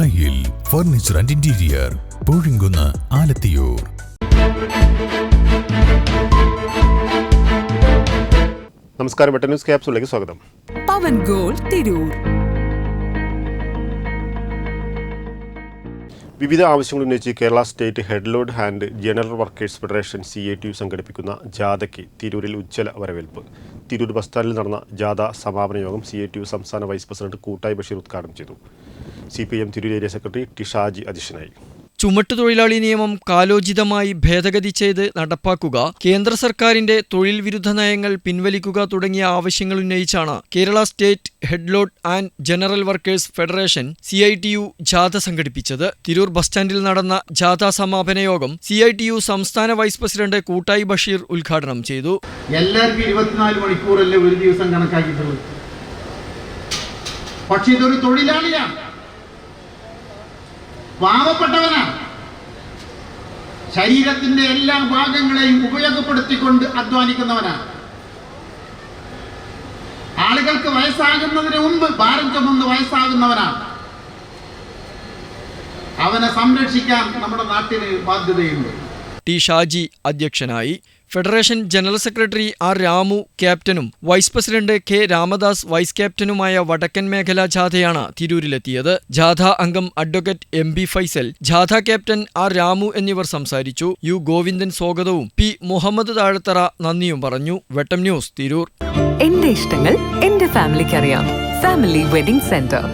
ദായിൽ furniture and interior Poozhinkunnu Alathiyur. നമസ്കാരം news ക്യാപ്സിലേക്ക് സ്വാഗതം. പവൻ ഗോൾ തിരൂർ. വിവിധ ആവശ്യങ്ങൾ ഉന്നയിച്ച് Kerala state headload and general workers federation C A T U സംഘടിപ്പിക്കുന്ന ജാഥയ്ക്ക് തിരൂരിൽ ഉജ്ജ്വല വരവേൽപ്പ്. തിരൂർ ബസ് സ്റ്റാൻഡിൽ നടന്ന ജാഥ സമാപന യോഗം സി എ ടി യു സംസ്ഥാന വൈസ് പ്രസിഡന്റ് കൂട്ടായി ബഷീർ ഉദ്ഘാടനം ചെയ്തു. C P M Tirur area secretary T Shaji അധ്യക്ഷനായി. ചുമട്ടുതൊഴിലാളി നിയമം കാലോചിതമായി ഭേദഗതി ചെയ്ത് നടപ്പാക്കുക കേന്ദ്ര സർക്കാരിന്റെ തൊഴിൽ വിരുദ്ധ നയങ്ങൾ പിൻവലിക്കുക തുടങ്ങിയ ആവശ്യങ്ങൾ ഉന്നയിച്ചാണ് Kerala state headload and general workers federation C I T U ജാഥ സംഘടിപ്പിച്ചത്. തിരൂർ ബസ് സ്റ്റാൻഡിൽ നടന്ന ജാഥ സമാപന യോഗം സി ഐ ടി യു സംസ്ഥാന വൈസ് പ്രസിഡന്റ് കൂട്ടായി ബഷീർ ഉദ്ഘാടനം ചെയ്തു. എല്ലാവർക്കും ഇരുപത്തിനാല് മണിക്കൂറല്ലേ ഒരു ദിവസം കണക്കാക്കിയിട്ടുള്ളൂ പക്ഷേ ഇതൊരു തൊഴിലാളിയാണ്. പാവപ്പെട്ടവനാണ്. ശരീരത്തിന്റെ എല്ലാ ഭാഗങ്ങളെയും ഉപയോഗപ്പെടുത്തിക്കൊണ്ട് അധ്വാനിക്കുന്നവനാണ്. ആളുകൾക്ക് വയസ്സാകുന്നതിന് മുമ്പ് ഭാരം ചുമന്ന് വയസ്സാകുന്നവനാണ്. അവനെ സംരക്ഷിക്കാൻ നമ്മുടെ നാട്ടിന് ബാധ്യതയുണ്ട്. ടി ഷാജി അധ്യക്ഷനായി federation general secretary R Ramu ക്യാപ്റ്റനും vice president K Ramadas vice ക്യാപ്റ്റനുമായ വടക്കൻ മേഖലാ ജാഥയാണ് തിരൂരിലെത്തിയത്. ജാഥ അംഗം അഡ്വക്കേറ്റ് എം ബി ഫൈസൽ ജാഥ ക്യാപ്റ്റൻ ആർ രാമു എന്നിവർ സംസാരിച്ചു. യു ഗോവിന്ദൻ സ്വാഗതവും. പി മുഹമ്മദ് താഴത്തറ നന്ദിയും പറഞ്ഞു. വെട്ടം ന്യൂസ് തിരൂർ. എന്റെ ഇഷ്ടങ്ങൾ എന്റെ ഫാമിലിക്ക് അറിയാം ഫാമിലി വെഡിംഗ് സെന്റർ.